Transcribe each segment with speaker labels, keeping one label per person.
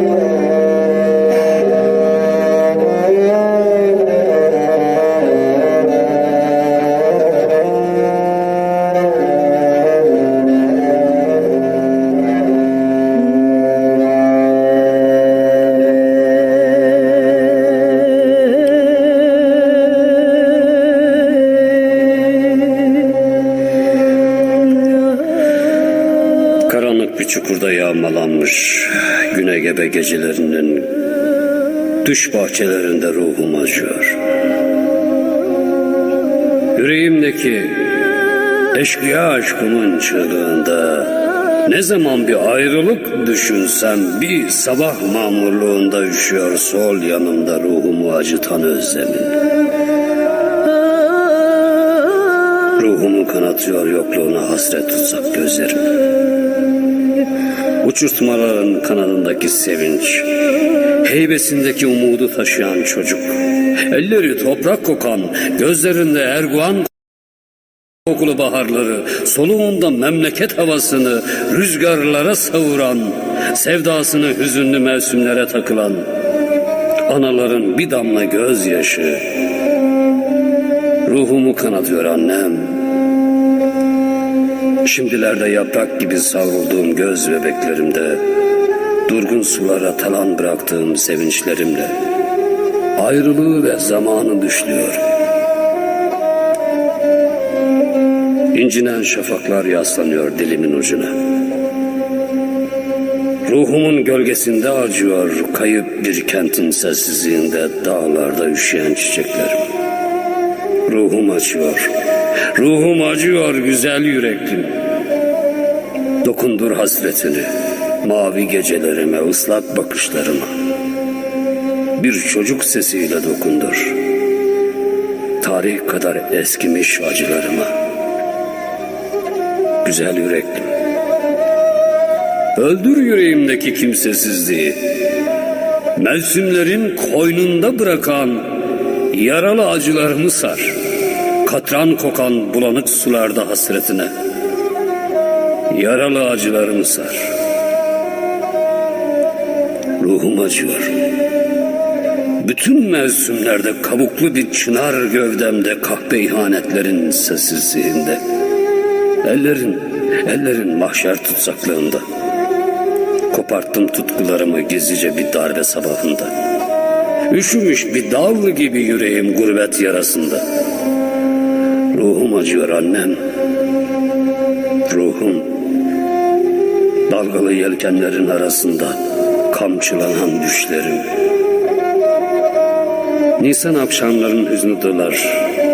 Speaker 1: Música Karanlık bir çukurda yağmalanmış güne gebe gecelerinin düş bahçelerinde ruhum acıyor. Yüreğimdeki eşkıya aşkımın çığlığında ne zaman bir ayrılık düşünsem bir sabah mamurluğunda üşüyor sol yanımda ruhumu acıtan özlemin. Ruhumu kanatıyor yokluğuna hasret tutsak gözlerim. Uçurtmaların kanadındaki sevinç, heybesindeki umudu taşıyan çocuk, elleri toprak kokan, gözlerinde erguvan kokulu baharları, soluğunda memleket havasını rüzgarlara savuran, sevdasını hüzünlü mevsimlere takılan, anaların bir damla gözyaşı, ruhumu kanatıyor annem. Şimdilerde yaprak gibi savrulduğum göz bebeklerimde, durgun sulara talan bıraktığım sevinçlerimle, ayrılığı ve zamanı düşlüyor. İncinen şafaklar yaslanıyor dilimin ucuna. Ruhumun gölgesinde acıyor kayıp bir kentin sessizliğinde dağlarda üşüyen çiçeklerim. Ruhum acıyor, ruhum acıyor güzel yüreklim. Dokundur hasretini, mavi gecelerime, ıslak bakışlarıma. Bir çocuk sesiyle dokundur. Tarih kadar eskimiş acılarıma. Güzel yüreklim. Öldür yüreğimdeki kimsesizliği. Mevsimlerin koynunda bırakan yaralı acılarımı sar. Katran kokan bulanık sularda hasretine. Yaralı acılarımı sar. Ruhum acıyor. Bütün mevsimlerde kabuklu bir çınar gövdemde kahpe ihanetlerin sessizliğinde. Ellerin, ellerin mahşer tutsaklığında. Koparttım tutkularımı gizlice bir darbe sabahında. Üşümüş bir dal gibi yüreğim gurbet yarasında. Ruhum acıyor annem. Ruhum dalgalı yelkenlerin arasında kamçılanan düşlerim. Nisan akşamların hüznü dolar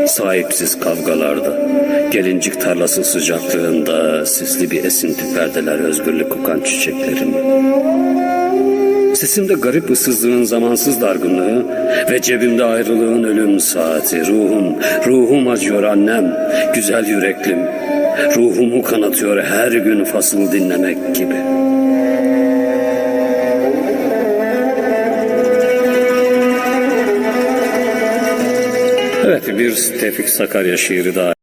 Speaker 1: sahipsiz kavgalarda. Gelincik tarlası sıcaklığında sisli bir esinti perdeler özgürlük kokan çiçeklerim. Sesimde garip ıssızlığın zamansız dargınlığı ve cebimde ayrılığın ölüm saati. Ruhum, ruhum acıyor annem, güzel yüreklim. Ruhumu kanatıyor her gün fasıl dinlemek gibi. Evet bir Tevfik Sakarya şiiri daha